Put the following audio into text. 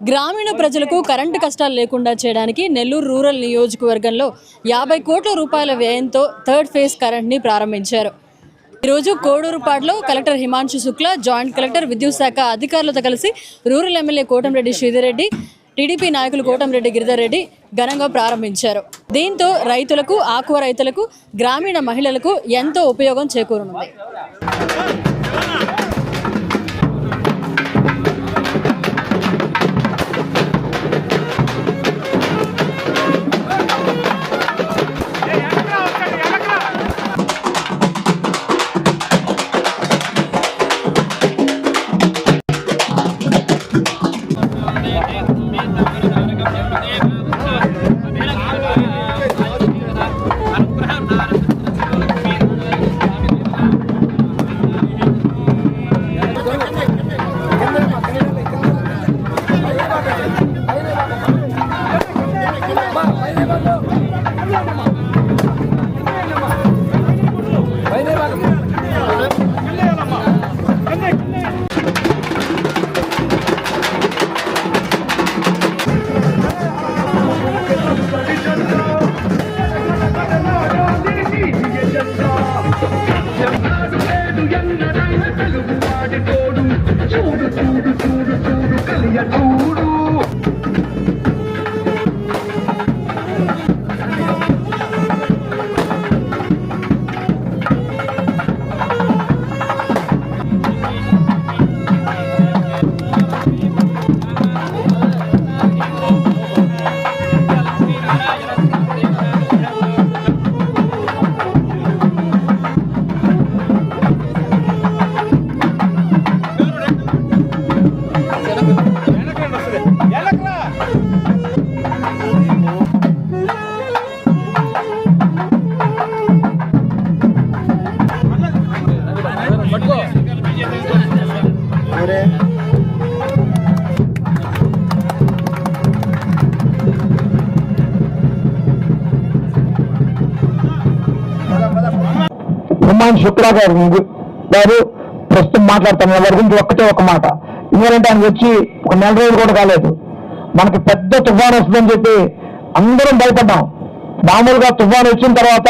గ్రామీణ ప్రజలకు కరెంటు కష్టాలు లేకుండా చేయడానికి నెల్లూరు రూరల్ నియోజకవర్గంలో యాభై కోట్ల రూపాయల వ్యయంతో థర్డ్ ఫేజ్ కరెంట్ని ప్రారంభించారు. ఈరోజు కోడూరుపాడులో collector Himanshu Shukla joint collector విద్యుత్ శాఖ అధికారులతో కలిసి rural MLA Kotamreddy Sridhar Reddy TDP నాయకులు కోటంరెడ్డి గిరిధర్ రెడ్డి ఘనంగా ప్రారంభించారు. దీంతో రైతులకు ఆకువ రైతులకు గ్రామీణ మహిళలకు ఎంతో ఉపయోగం చేకూరనుంది. చూడు చూడు చూడు చూడు కలియ చూడు. హుమాన్ శుక్లా గారు గారు ప్రస్తుతం మాట్లాడుతున్న వారి గురించి ఒక్కటే ఒక మాట. ఎందుకంటే ఆయన వచ్చి ఒక నెల రోజులు కూడా కాలేదు. మనకి పెద్ద తుఫాన్ వస్తుందని చెప్పి అందరం భయపడ్డాం. మామూలుగా తుఫాన్ వచ్చిన తర్వాత